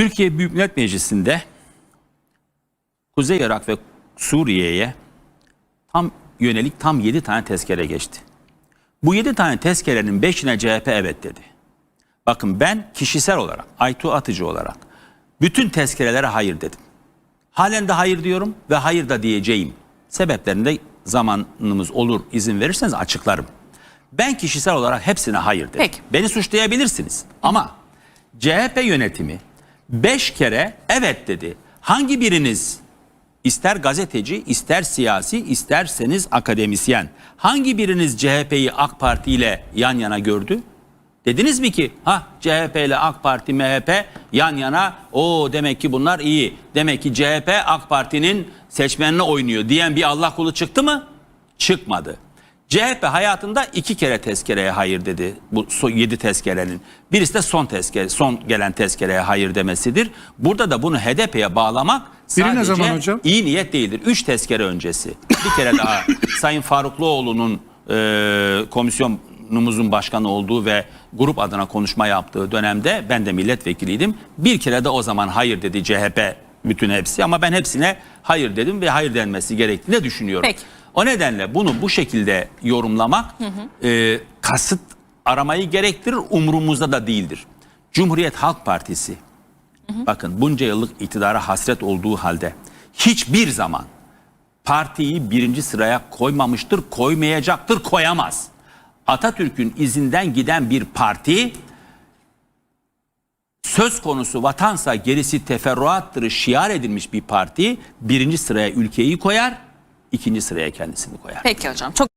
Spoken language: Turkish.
Türkiye Büyük Millet Meclisi'nde Kuzey Irak ve Suriye'ye tam yönelik tam 7 tane tezkere geçti. Bu 7 tane tezkerenin 5'ine CHP evet dedi. Bakın ben kişisel olarak, Aytu Atıcı olarak bütün tezkerelere hayır dedim. Halen de hayır diyorum ve hayır da diyeceğim. Sebeplerini de zamanımız olur izin verirseniz açıklarım. Ben kişisel olarak hepsine hayır dedim. Peki. Beni suçlayabilirsiniz ama CHP yönetimi 5 kere evet dedi. Hangi biriniz ister gazeteci, ister siyasi, isterseniz akademisyen hangi biriniz CHP'yi AK Parti ile yan yana gördü? Dediniz mi ki ha CHP ile AK Parti MHP yan yana o demek ki bunlar iyi. Demek ki CHP AK Parti'nin seçmenine oynuyor diyen bir Allah kulu çıktı mı? Çıkmadı. CHP hayatında iki kere tezkereye hayır dedi. Bu yedi tezkerenin. Birisi de son tezkere, son gelen tezkereye hayır demesidir. Burada da bunu HDP'ye bağlamak Biri ne sadece zaman hocam? iyi niyet değildir. Üç tezkere öncesi. Bir kere daha Sayın Farukluoğlu'nun e, komisyonumuzun başkanı olduğu ve grup adına konuşma yaptığı dönemde ben de milletvekiliydim. Bir kere de o zaman hayır dedi CHP bütün hepsi ama ben hepsine hayır dedim ve hayır denmesi gerektiğini düşünüyorum. Peki. O nedenle bunu bu şekilde yorumlamak e, kasıt aramayı gerektirir umurumuzda da değildir. Cumhuriyet Halk Partisi bakın bunca yıllık iktidara hasret olduğu halde hiçbir zaman partiyi birinci sıraya koymamıştır, koymayacaktır, koyamaz. Atatürk'ün izinden giden bir parti söz konusu vatansa gerisi teferruattır şiar edilmiş bir parti birinci sıraya ülkeyi koyar, ikinci sıraya kendisini koyar. Peki hocam. Çok